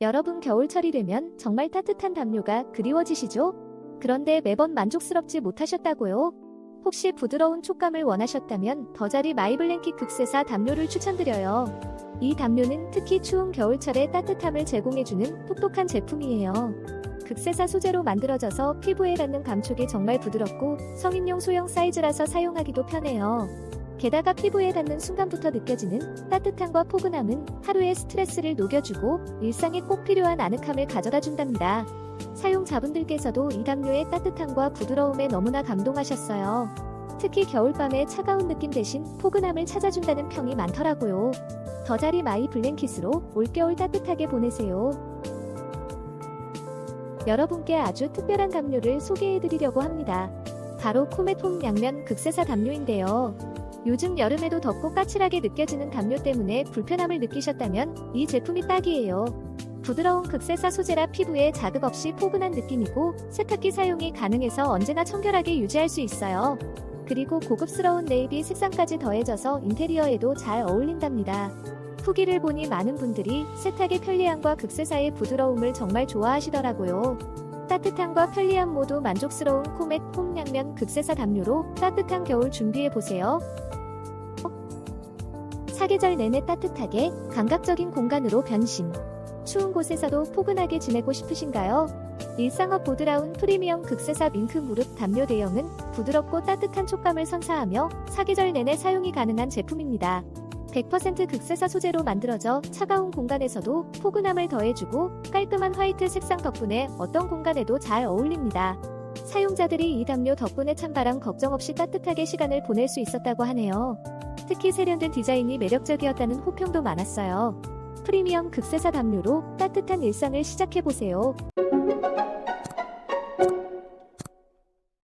여러분 겨울철이 되면 정말 따뜻한 담요가 그리워지시죠? 그런데 매번 만족스럽지 못하셨다고요? 혹시 부드러운 촉감을 원하셨다면 더자리 마이블랭킷 극세사 담요를 추천드려요. 이 담요는 특히 추운 겨울철에 따뜻함을 제공해주는 똑똑한 제품이에요. 극세사 소재로 만들어져서 피부에 닿는 감촉이 정말 부드럽고 성인용 소형 사이즈라서 사용하기도 편해요. 게다가 피부에 닿는 순간부터 느껴지는 따뜻함과 포근함은 하루의 스트레스를 녹여주고 일상에 꼭 필요한 아늑함을 가져다 준답니다. 사용자분들께서도 이 담요의 따뜻함과 부드러움에 너무나 감동하셨어요. 특히 겨울밤의 차가운 느낌 대신 포근함을 찾아준다는 평이 많더라고요. 더자리 마이 블랭킷으로 올겨울 따뜻하게 보내세요. 여러분께 아주 특별한 담요를 소개해드리려고 합니다. 바로 코메폼 양면 극세사 담요인데요. 요즘 여름에도 덥고 까칠하게 느껴지는 담요 때문에 불편함을 느끼셨다면 이 제품이 딱이에요. 부드러운 극세사 소재라 피부에 자극 없이 포근한 느낌이고 세탁기 사용이 가능해서 언제나 청결하게 유지할 수 있어요. 그리고 고급스러운 네이비 색상까지 더해져서 인테리어에도 잘 어울린답니다. 후기를 보니 많은 분들이 세탁의 편리함과 극세사의 부드러움을 정말 좋아하시더라고요. 따뜻함과 편리함 모두 만족스러운 코멧 홈양면 극세사 담요로 따뜻한 겨울 준비해보세요. 사계절 내내 따뜻하게 감각적인 공간으로 변신. 추운 곳에서도 포근하게 지내고 싶으신가요? 일상업 보드라운 프리미엄 극세사 밍크 무릎 담요 대형은 부드럽고 따뜻한 촉감을 선사하며 사계절 내내 사용이 가능한 제품입니다. 100% 극세사 소재로 만들어져 차가운 공간에서도 포근함을 더해주고 깔끔한 화이트 색상 덕분에 어떤 공간에도 잘 어울립니다. 사용자들이 이 담요 덕분에 찬바람 걱정 없이 따뜻하게 시간을 보낼 수 있었다고 하네요. 특히 세련된 디자인이 매력적이었다는 호평도 많았어요. 프리미엄 극세사 담요로 따뜻한 일상을 시작해보세요.